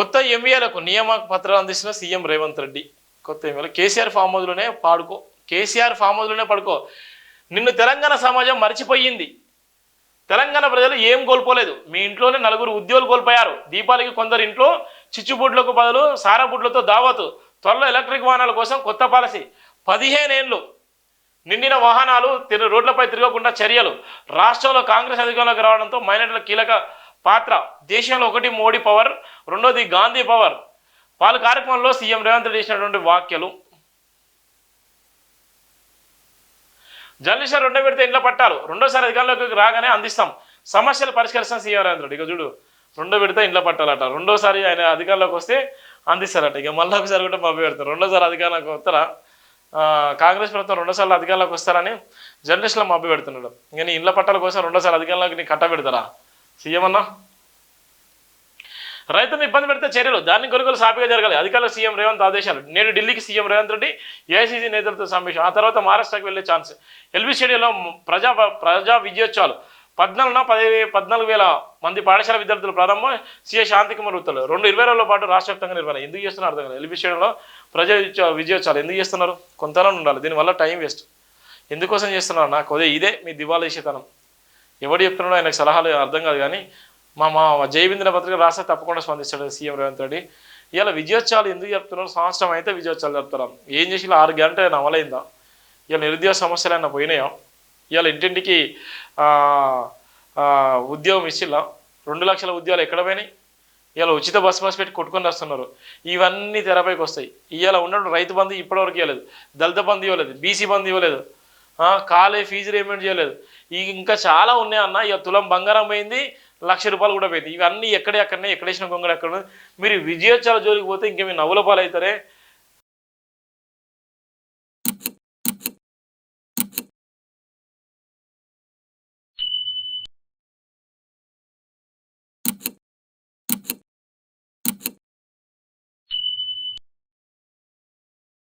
కొత్త ఎంఈఏలకు నియామక పత్రాలు అందిస్తున్న సీఎం రేవంత్ రెడ్డి. కొత్త ఎంఈఏలు కేసీఆర్ ఫామ్ హౌస్లోనే పాడుకో. కేసీఆర్ ఫామ్ హౌస్లోనే పడుకో. నిన్ను తెలంగాణ సమాజం మర్చిపోయింది. తెలంగాణ ప్రజలు ఏం కోల్పోలేదు. మీ ఇంట్లోనే నలుగురు ఉద్యోగులు కోల్పోయారు. దీపాలకి కొందరు ఇంట్లో చిచ్చుబుడ్లకు బదులు సారాబుడ్లతో దావతు త్వరలో ఎలక్ట్రిక్ వాహనాల కోసం కొత్త పాలసీ. పదిహేనేళ్ళు నిండిన వాహనాలు తిరు రోడ్లపై తిరగకుండా చర్యలు. రాష్ట్రంలో కాంగ్రెస్ అధికారంలోకి రావడంతో మైనార్టీల కీలక పాత్ర. దేశంలో ఒకటి మోడీ పవర్ రెండోది గాంధీ పవర్. వాళ్ళ కార్యక్రమంలో సీఎం రేవంత్ రెడ్డి చేసినటువంటి వ్యాఖ్యలు. జర్నలిస్టులు రెండో విడత ఇంట్లో పట్టాలు. రెండోసారి అధికారంలోకి రాగానే అందిస్తాం. సమస్యలు పరిష్కరిస్తాం సీఎం రేవంత్ రెడ్డి. ఇక చూడు రెండో విడత ఇంట్లో పట్టాలట. రెండోసారి ఆయన అధికారంలోకి వస్తే అందిస్తారట. ఇక మళ్ళీ ఒకసారి కూడా మభ్య పెడతారు. రెండోసారి అధికారంలోకి వస్తారా? కాంగ్రెస్ ప్రభుత్వం రెండోసార్లు అధికారంలోకి వస్తారని జర్నలిస్టులు మభ్య పెడుతున్నాడు ఇంకా నీ ఇండ్ల పట్టాల కోసం రెండోసారి అధికారంలోకి నీ కట్ట పెడతారా? సీఎం అన్నా రైతులను ఇబ్బంది పెడితే చర్యలు దాన్ని కొనుగోలు సాపిగా జరగాలి. అధికారులు సీఎం రేవంత్ ఆదేశాలు. నేడు ఢిల్లీకి సీఎం రేవంత్ రెడ్డి ఏఐసీసీ నేతలతో సమావేశం. ఆ తర్వాత మహారాష్ట్రకు వెళ్ళే ఛాన్స్. ఎల్బీ స్టేడియంలో ప్రజా ప్రజా విజయోత్సవాలు. పద్నాలుగున పది పద్నాలుగు వేల మంది పాఠశాల విద్యార్థులు ప్రారంభం సీఏ శాంతికుమార్ ఉత్తర్వులు రెండు ఇరవై రోజుల పాటు రాష్ట్ర వ్యాప్తంగా నిర్వహణ. ఎందుకు చేస్తున్నారు? అర్థం కాదు ఎల్బీ స్టేడియంలో ప్రజా విజయోత్సవాలు. ఎందుకు చేస్తున్నారు? కొంతలో ఉండాలి. దీనివల్ల టైం వేస్ట్. ఎందుకోసం చేస్తున్నారు? నాకు అదే ఇదే మీ దివాళా ఇషేతనం ఎవడు చెప్తున్నాడో ఆయనకు సలహాలు అర్థం కాదు కానీ మా మా జయబిందిన పత్రిక రాస్తే తప్పకుండా స్పందిస్తాడు సీఎం రేవంత్ రెడ్డి. ఇవాళ విజయోత్సవాలు ఎందుకు చెప్తున్నారు? సంవత్సరం అయితే విజయోత్సవాలు చెప్తారు ఏం చేసి ఆరు గంటలు అమలైందా? ఇలా నిరుద్యోగ సమస్యలు అయినా పోయినాయా? ఇవాళ ఇంటింటికి ఉద్యోగం ఇచ్చిల్లా రెండు లక్షల ఉద్యోగాలు ఎక్కడ పోయినాయి? ఇవాళ ఉచిత బస్సు బస్సు పెట్టి కొట్టుకొని వస్తున్నారు. ఇవన్నీ తెరపైకి వస్తాయి. ఇవాళ ఉన్నప్పుడు రైతు బంధు ఇప్పటివరకు ఇవ్వలేదు. దళిత బంధు ఇవ్వలేదు. బీసీ బంధు ఇవ్వలేదు. కాలే ఫీజు రీపేమెంట్ చేయలేదు. ఇక ఇంకా చాలా ఉన్నాయి అన్న. ఇక తులం బంగారం పోయింది లక్ష రూపాయలు కూడా పోయింది. ఇవన్నీ ఎక్కడే అక్కడనే ఎక్కడేసిన కొంగడు ఎక్కడ మీరు విజయోత్సవాల జోలికి పోతే ఇంకా మీ నవ్వుల పాలు అవుతారే